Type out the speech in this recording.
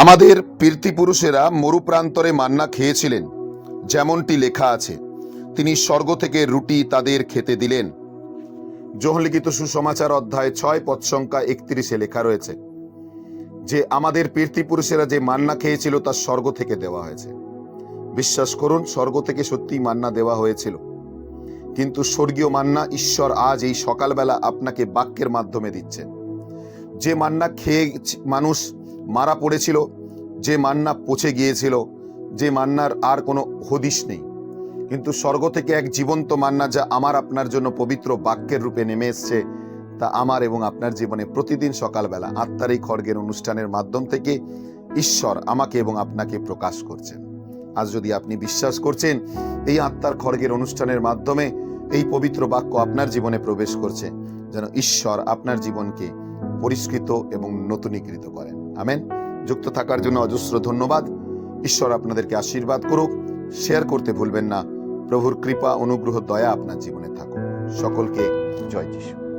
আমাদের পীর্তিপুরুষেরা মরুপ্রান্তরে মান্না খেয়েছিলেন, যেমনটি লেখা আছে। তিনি স্বর্গ থেকে রুটি তাদের খেতে দিলেন। লিখিত সুসমাচার অধ্যায় ছয়, পদ সংখ্যা একত্রিশে লেখা রয়েছে, যে আমাদের পীর্তিপুরুষেরা যে মান্না খেয়েছিল তা স্বর্গ থেকে দেওয়া হয়েছে। বিশ্বাস করুন, স্বর্গ থেকে সত্যিই মান্না দেওয়া হয়েছিল। কিন্তু স্বর্গীয় মান্না ঈশ্বর আজ এই সকালবেলা আপনাকে বাক্যের মাধ্যমে দিচ্ছে যে মান্না খেয়ে, মানুষ মারা পড়েছিল, যে মান্না পচে গিয়েছিল, যে মান্নার আর কোনো হদিশ নেই। কিন্তু স্বর্গ থেকে এক জীবন্ত মান্না যা আমার আপনার জন্য পবিত্র বাক্যের রূপে নেমে এসছে, তা আমার এবং আপনার জীবনে প্রতিদিন সকালবেলা আত্মার এই খড়গের অনুষ্ঠানের মাধ্যম থেকে ঈশ্বর আমাকে এবং আপনাকে প্রকাশ করছেন। আজ যদি আপনি বিশ্বাস করছেন, এই আত্মার খড়গের অনুষ্ঠানের মাধ্যমে এই পবিত্র বাক্য আপনার জীবনে প্রবেশ করছে, যেন ঈশ্বর আপনার জীবনকে পরিষ্কৃত এবং নতুনীকৃত করেন। আমেন। যুক্ত থাকার জন্য অজস্র ধন্যবাদ। ঈশ্বর আপনাদেরকে আশীর্বাদ করুক। শেয়ার করতে ভুলবেন না। প্রভুর কৃপা, অনুগ্রহ, দয়া আপনার জীবনে থাকুক। সকলকে জয় যিশু।